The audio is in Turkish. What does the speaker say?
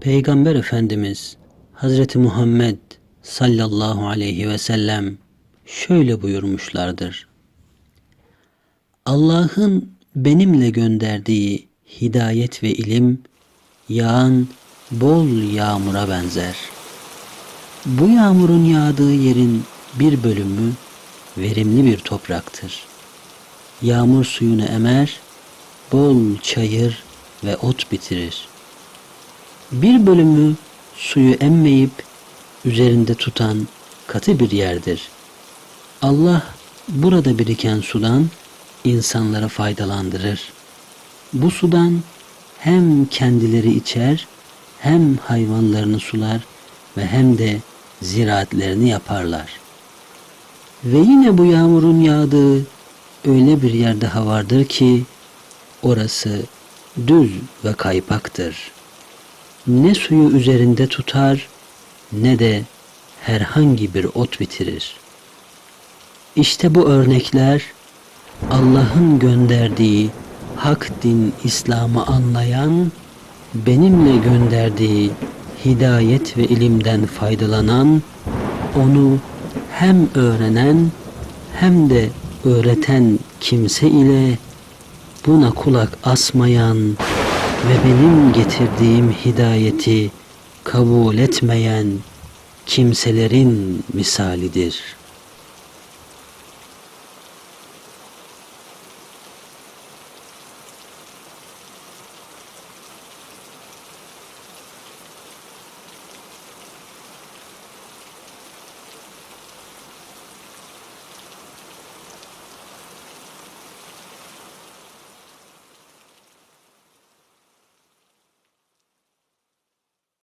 Peygamber Efendimiz Hazreti Muhammed sallallahu aleyhi ve sellem şöyle buyurmuşlardır. Allah'ın benimle gönderdiği hidayet ve ilim yağan bol yağmura benzer. Bu yağmurun yağdığı yerin bir bölümü verimli bir topraktır. Yağmur suyunu emer, bol çayır ve ot bitirir. Bir bölümü suyu emmeyip üzerinde tutan katı bir yerdir. Allah burada biriken sudan insanları faydalandırır. Bu sudan hem kendileri içer, hem hayvanlarını sular ve hem de ziraatlerini yaparlar. Ve yine bu yağmurun yağdığı öyle bir yer daha vardır ki orası düz ve kaypaktır. Ne suyu üzerinde tutar ne de herhangi bir ot bitirir. İşte bu örnekler Allah'ın gönderdiği hak din İslam'ı anlayan, benimle gönderdiği hidayet ve ilimden faydalanan, onu hem öğrenen hem de öğreten kimse ile buna kulak asmayan ve benim getirdiğim hidayeti kabul etmeyen kimselerin misalidir.''